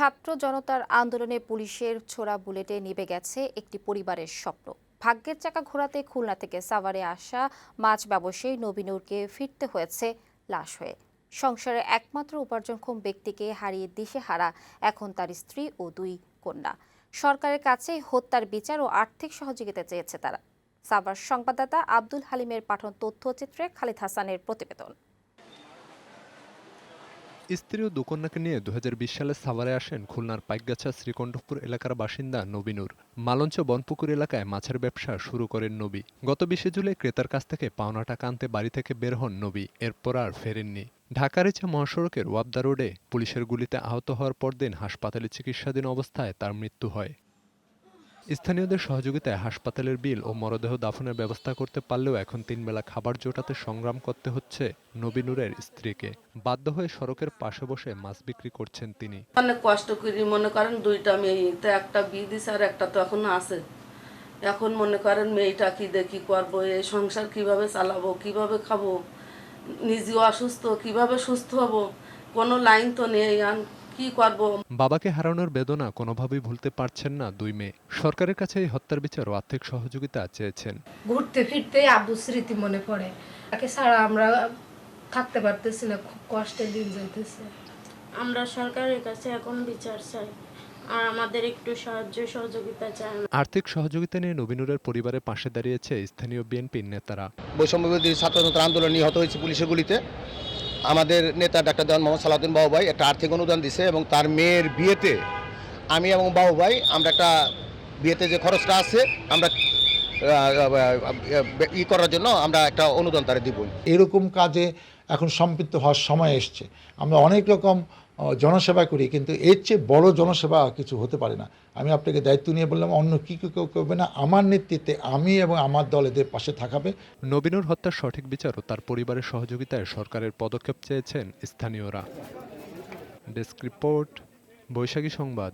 ছাত্র জনতার আন্দোলনে পুলিশের ছোড়া বুলেটে নিভে গেছে একটি পরিবারের স্বপ্ন। ভাগ্যের চাকা ঘোরাতে খুলনা থেকে সাভারে আসা মাছ ব্যবসায়ী নবীনুরকে ফিরতে হয়েছে লাশ হয়ে। সংসারের একমাত্র উপার্জনক্ষম ব্যক্তিকে হারিয়ে দিশেহারা এখন তার স্ত্রী ও দুই কন্যা। সরকারের কাছে হত্যার বিচার ও আর্থিক সহযোগিতা চেয়েছে তারা। সাভার সংবাদদাতা আব্দুল হালিমের পাঠন তথ্যচিত্রে খালিদ হাসানের প্রতিবেদন। স্ত্রী ও দুকন্যাকে নিয়ে দু হাজার বিশ সালে সাভারে আসেন খুলনার পাইকগাছা শ্রীকণ্ঠপুর এলাকার বাসিন্দা নবীনুর। মালঞ্চ বনপুকুর এলাকায় মাছের ব্যবসা শুরু করেন নবী। গত বিশে জুলাই ক্রেতার কাছ থেকে পাওনা টাকা আনতে বাড়ি থেকে বের হন নবী, এরপর আর ফেরেননি। ঢাকার ইচ্ছা মহাসড়কের ওয়াবদা রোডে পুলিশের গুলিতে আহত হওয়ার পরদিন হাসপাতালে চিকিৎসাধীন অবস্থায় তার মৃত্যু হয়। স্থানীয়দের সহযোগিতায় হাসপাতালের বিল ও মরদেহ দাফনের ব্যবস্থা করতে পারলেও এখন তিন বেলা খাবার জোটাতে সংগ্রাম করতে হচ্ছে নবীনুরের স্ত্রীকে। বাধ্য হয়ে সড়কের পাশে বসে মাছ বিক্রি করছেন তিনি। অনেক কষ্ট করি, মনে করেন দুইটা মেয়ে, তো একটা বিয়ে দিছে আর একটা তো এখন আছে। এখন মনে করেন মেয়েটা কি দেখি করব এই সংসার কীভাবে চালাবো, কীভাবে খাব, নিজেও অসুস্থ, কীভাবে সুস্থ হব, কোনো লাইন তো নেই আর কি করব? বাবাকে হারানোর বেদনা কোনোভাবেই ভুলতে পারছেন না দুই মেয়ে। সরকারের কাছে এই হত্যার বিচার ও আর্থিক সহযোগিতা চেয়েছেন। ঘুরতে ফিরতে আব্বুর স্মৃতি মনে পড়ে। তাকে ছাড়া আমরা থাকতে পারতেছি না খুব কষ্টের দিন যাইতেছে। আমরা সরকারের কাছে এখন বিচার চাই আর আমাদের একটু সাহায্য সহযোগিতা চাই। আর্থিক সহযোগিতা নিয়ে নবীনুরের পরিবারের পাশে দাঁড়িয়েছে স্থানীয় বিএনপির নেতারা। বৈষম্যবিরোধী ছাত্রতন্ত্র আন্দোলন নিহত হয়েছে পুলিশের গুলিতে। আমাদের নেতা ডাক্তার দেওয়ান মোহাম্মদ সালাউদ্দিন বাবু ভাই একটা আর্থিক অনুদান দিছে এবং তার মেয়ের বিয়েতে আমি এবং বাবু ভাই আমরা একটা বিয়েতে যে খরচটা আছে, আমরা ই করার জন্য আমরা একটা অনুদান তারা দিব এরকম কাজে এখন সম্পৃক্ত হওয়ার সময় এসছে। আমরা অনেক রকম জনসেবা করি, কিন্তু এর চেয়ে বড় জনসেবা কিছু হতে পারে না। আমি আপনাকে দায়িত্ব নিয়ে বললাম, অন্য কী কী কেউ করবে না। আমার নেতৃত্বে আমি এবং আমার দল এদের পাশে থাকাবে। নবীনুর হত্যার সঠিক বিচার ও তার পরিবারের সহযোগিতায় সরকারের পদক্ষেপ চেয়েছেন স্থানীয়রা। ডেস্ক রিপোর্ট, বৈশাখী সংবাদ।